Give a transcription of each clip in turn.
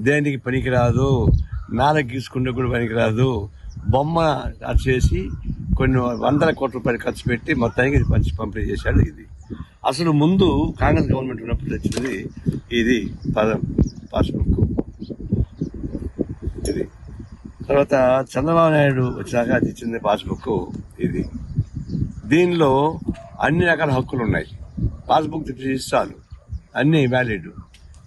దేనికి పనికిరాదు? నాల గీసుకుంటే కూడా పనికిరాదు. బొమ్మ చేసి కొన్ని వందల కోట్ల రూపాయలు ఖర్చు పెట్టి మొత్తానికి ఇది పంచి పంపిణీ చేశాడు ఇది. అసలు ముందు కాంగ్రెస్ గవర్నమెంట్ ఉన్నప్పుడు తెచ్చింది ఇది పదం పాస్బుక్ ఇది. తర్వాత చంద్రబాబు నాయుడు వచ్చాక అది ఇచ్చింది పాస్బుక్ ఇది. దీనిలో అన్ని రకాల హక్కులు ఉన్నాయి పాస్బుక్ తీసి చాలు. అన్ని వ్యాలిడ్.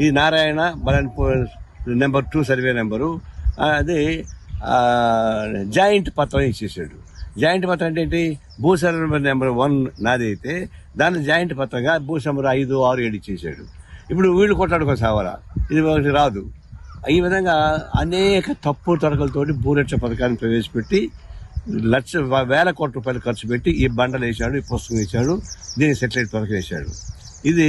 ఈ Narayana Balanpur number two survey number. అది జాయింట్ పత్రం ఇచ్చేసాడు. జాయింట్ పత్రం అంటే ఏంటి? భూ సర్వే నెంబర్ వన్ నాది అయితే దాన్ని జాయింట్ పత్రంగా భూ నెంబర్ ఐదు ఆరు ఏడు ఇచ్చేసాడు. ఇప్పుడు వీళ్ళు కొట్లాడుకో సావరా ఇది ఒకటి రాదు. ఈ విధంగా అనేక తప్పు తరగలతోటి భూరక్ష పథకాన్ని ప్రవేశపెట్టి లక్ష వేల కోట్ల రూపాయలు ఖర్చు పెట్టి ఈ బండలు వేశాడు ఈ పుస్తకం వేశాడు దీన్ని సెటిలైట్ పథకం వేశాడు. ఇది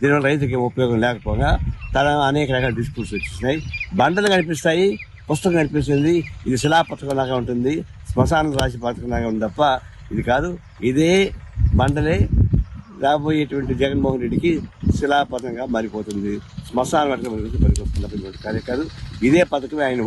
దీనివల్ల రైతుకి ఉపయోగం లేకపోగా తన అనేక రకాల డిస్ప్యూట్స్ వచ్చేసినాయి. బండలు కనిపిస్తాయి పుస్తకం కనిపిస్తుంది ఇది శిలా పథకం లాగా ఉంటుంది శ్మశానం రాసి పథకం లాగా ఉంది తప్ప ఇది కాదు. ఇదే బండలే రాబోయేటువంటి జగన్మోహన్ రెడ్డికి శిలాపథంగా మారిపోతుంది. శ్మశాన పథకం పనికొస్తుంది కాదు. ఇదే పథకమే ఆయన